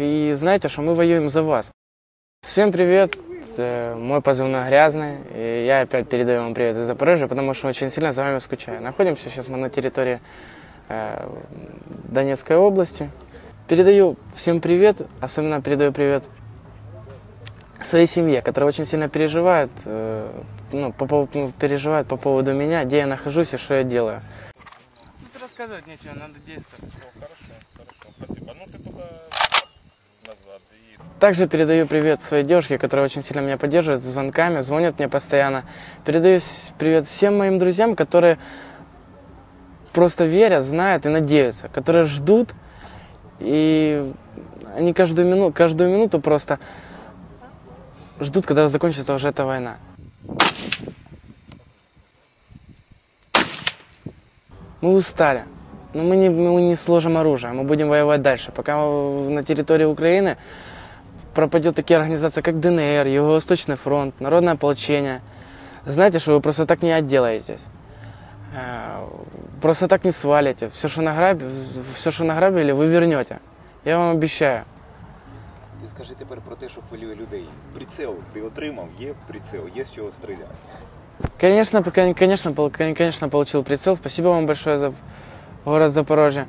и знаете, что мы воюем за вас. Всем привет, э, мой позывной Грязный, и я опять передаю вам привет из Запорожья, потому что очень сильно за вами скучаю. Находимся сейчас мы на территории э, Донецкой области. Передаю всем привет, особенно передаю привет своей семье, которая очень сильно переживает, э, ну, по, поводу- ну, переживает по поводу меня, где я нахожусь и что я делаю. Тут рассказывать нечего, надо действовать. Ну, хорошо, хорошо, спасибо. Ну, ты туда. Также передаю привет своей девушке, которая очень сильно меня поддерживает звонками, звонит мне постоянно. Передаю привет всем моим друзьям, которые просто верят, знают и надеются, которые ждут, и они каждую минуту, каждую минуту просто ждут, когда закончится уже эта война. Мы устали. Но мы не, мы не сложим оружие, мы будем воевать дальше. Пока на территории Украины пропадет такие организации, как ДНР, Юго-Восточный фронт, Народное ополчение. Знаете, что вы просто так не отделаетесь. Э, Просто так не свалите. Все, что, награбили, все, что награбили, вы вернете. Я вам обещаю. Ти скажи тепер про те, що хвилює людей. Приціл ти отримав, є приціл, є з чого стріляти. Конечно, пока- конечно, пол- конечно, получил прицел. Спасибо вам большое за город Запорожье,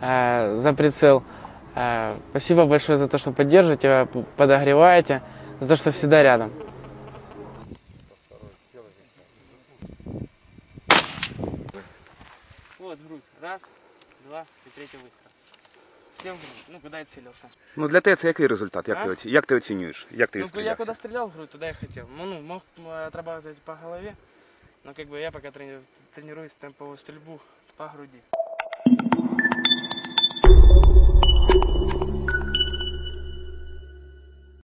э, за прицел. Э, спасибо большое за то, что поддерживаете, п- подогреваете, за то, что всегда рядом. Вот грудь. Раз, два и третий выстрел. Всем грудь. Ну, куда я целился? Ну для тебе це який результат? Як, А? ти, оці- як ти оцінюєш? Як ти Ну, я відстрілявся? куда стрелял в грудь, туда я хотел. Ну, ну, мог э, отрабатывать по голове, но как бы я пока трени- тренируюсь темповую стрельбу по груди.